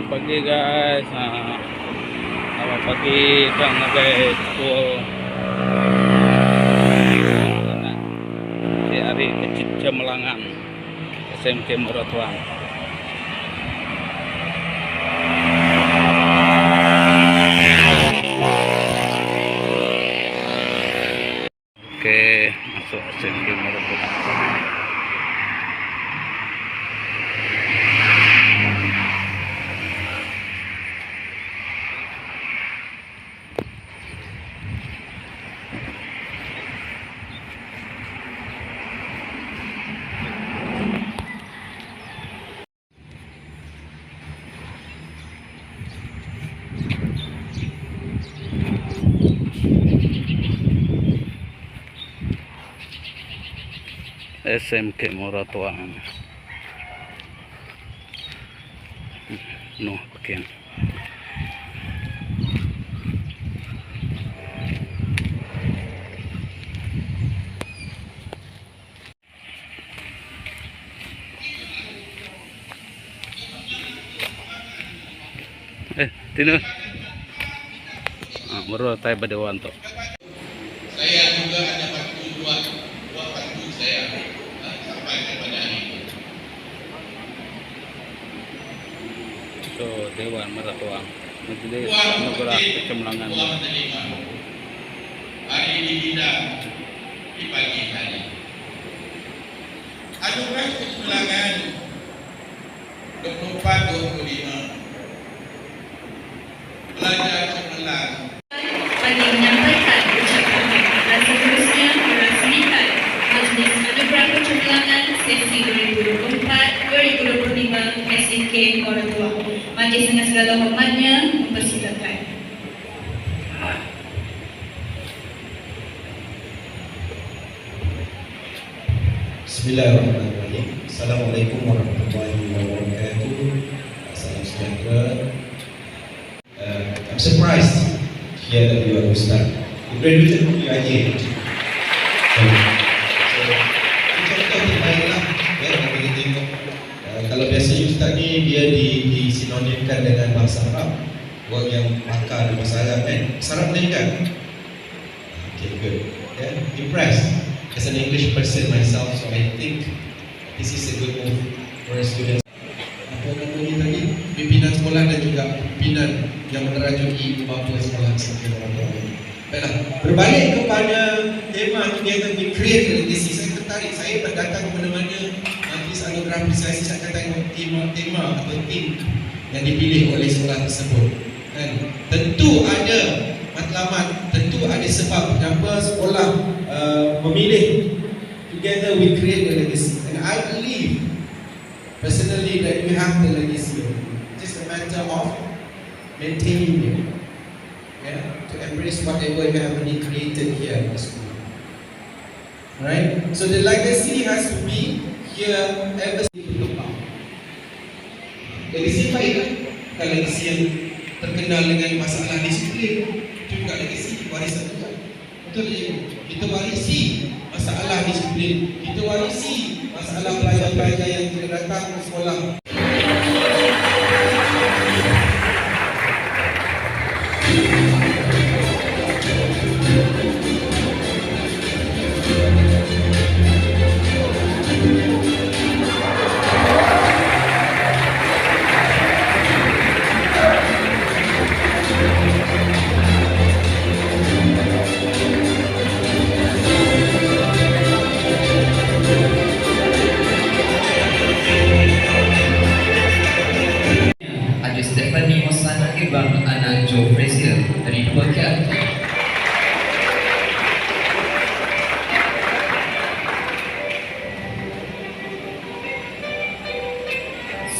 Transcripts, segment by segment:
Selamat pagi guys. Ah, selamat pagi bang guys. School. Di hari kecil Cemelangan. SMK Meratuan. Oke, SMK Moratuan. No, pakin. Eh, tino. Ah, moro tayo badawan to. saya juga ada bantu dua dua bantu saya uh, sampai kepada hari ini. So, Dewan Meratuan. Majelis Tuan Anugerah Menteri Kecemerlangan. hari dihidang di pagi hari. Anugerah Kecemerlangan 24-25 Pelajar cemerlang SSC 2024 2025 SSK Kuala Tua Majlis dengan segala hormatnya mempersilakan Bismillahirrahmanirrahim. Assalamualaikum warahmatullahi wabarakatuh. Salam sejahtera. Uh, I'm surprised Here that you are Muslim You graduated from UIA dia di, disinonimkan dengan bahasa Arab. Orang yang pakar di bahasa Arab kan. Bahasa Arab kan? Okay, good. Yeah, impressed. As an English person myself, so I think this is a good move for a student. Apa nama ni tadi? Pimpinan sekolah dan juga pimpinan yang menerajui bapa sekolah sebagai orang tua. Baiklah, berbalik kepada tema together we create legacy. Saya tertarik, saya berdatang ke mana-mana apresiasi saya akan tengok tema, tema atau tim yang dipilih oleh sekolah tersebut. Dan tentu ada matlamat, tentu ada sebab kenapa sekolah uh, memilih together we create a legacy. And I believe personally that we have the legacy. Just a matter of maintaining it. Yeah, to embrace whatever you have already created here in the school. Right? So the legacy has to be here ever since berkembang. Legacy baik kan? Bukan legacy yang terkenal dengan masalah disiplin. Itu juga legacy warisan juga. Betul cikgu? Kita warisi masalah disiplin. Kita warisi masalah pelajar-pelajar yang tidak datang ke sekolah.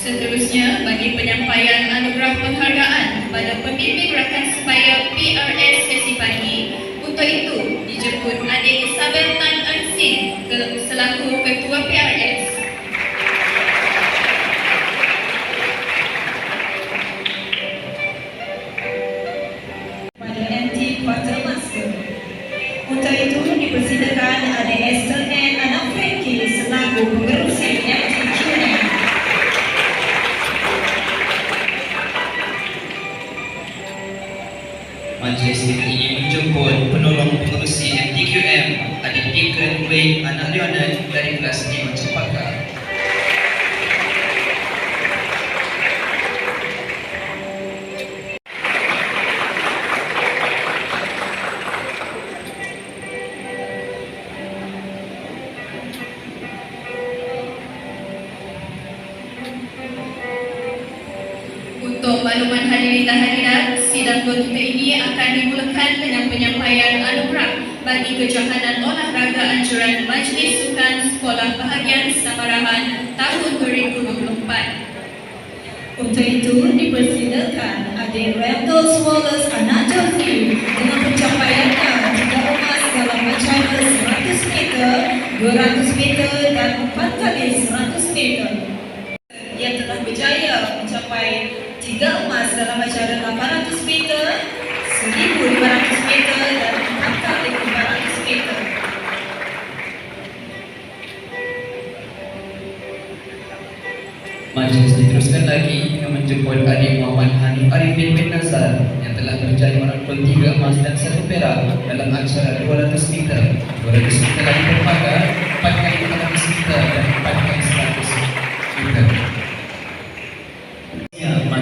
Seterusnya, bagi penyampaian anugerah penghargaan kepada pembimbing rakan sebaya PRS sesi pagi, untuk itu majlis ini menjemput penolong pengurusi MTQM Adik Deacon Wayne Anak Leonard dari kelas 5 Cepaka Untuk makluman hadirin tahan dua kita ini akan dimulakan dengan penyampaian anugerah bagi kejohanan olahraga anjuran Majlis Sukan Sekolah Bahagian Samarahan tahun 2024. Untuk itu dipersilakan adik Randall Wallace anak Jofi dengan pencapaiannya tiga emas dalam macana 100 meter, 200 meter dan 4 kali 100 meter. tiga emas dalam acara 800 meter, 1500 meter dan 4500 meter. Majlis diteruskan lagi dengan menjemput adik Muhammad Hanif Arifin bin Nazar yang telah berjaya merangkul tiga emas dan satu perak dalam acara 200 meter. 200 meter lagi berpakar, 4 kali 200 meter dan 4 kali 100 meter.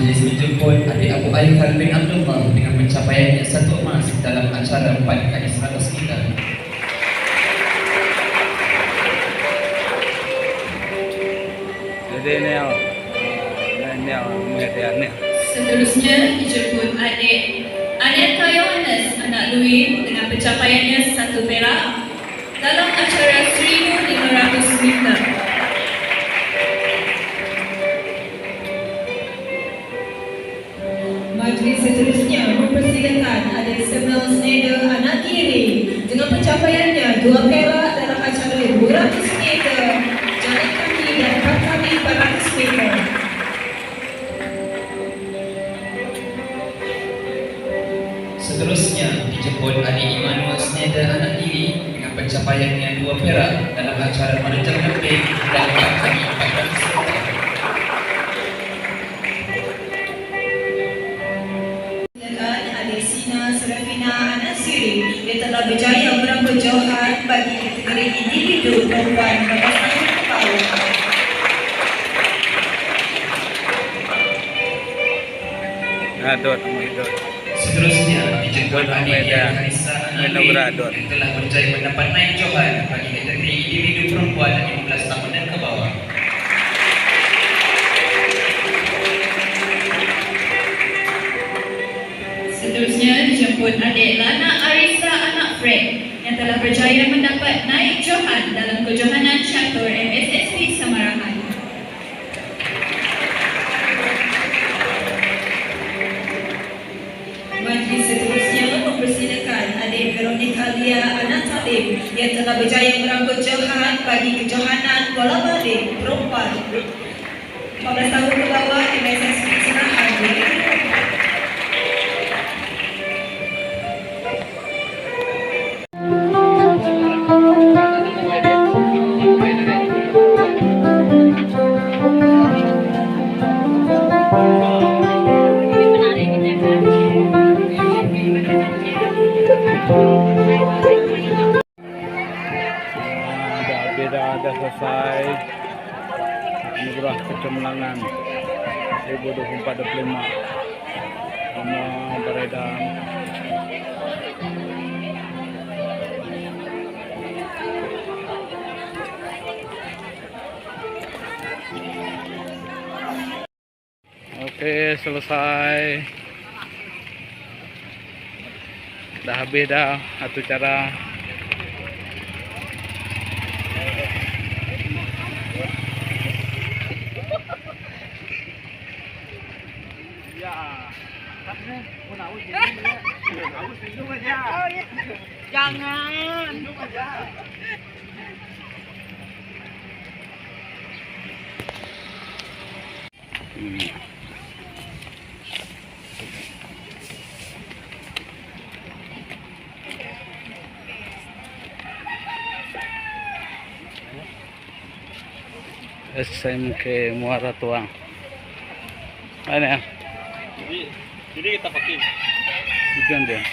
Majlis menjemput adik Abu Aikal bin Abdullah dengan pencapaiannya satu emas dalam acara 4 kali 100 meter. Jadi ni oh. Ah, Ni mengerti ni. Seterusnya dijemput adik Aneta Yohanes anak Louis dengan pencapaiannya satu perak dalam acara 1500 meter. Seterusnya mempersilakan adik Samuel Snyder anak kiri dengan pencapaiannya dua perak dalam acara 200 meter, jalan kaki dan 4 kali 400 meter. Seterusnya dijemput adik Immanuel Sneda anak diri dengan pencapaiannya dua perak dalam acara menerjang lebih dan kali Adot mo idot. Seterusnya dijemput yang anak Ahmed diri Obrador. yang telah berjaya mendapat naik jauhan bagi kategori individu perempuan 15 tahun dan ke bawah. Seterusnya dijemput adik Lana Arisa anak Fred yang telah berjaya mendapat naik johan dalam kejohanan catur Veronica Lia anak Talim yang telah berjaya merangkul johan bagi kejohanan bola balik perempuan. 15 tahun ke bawah di MSSP Anugerah kecemerlangan 2024-25 Nama beredar Okey, selesai. Dah habis dah satu cara. SM ke Muara Tuang. Ano yan? Hindi kita pakil. Hindi yan.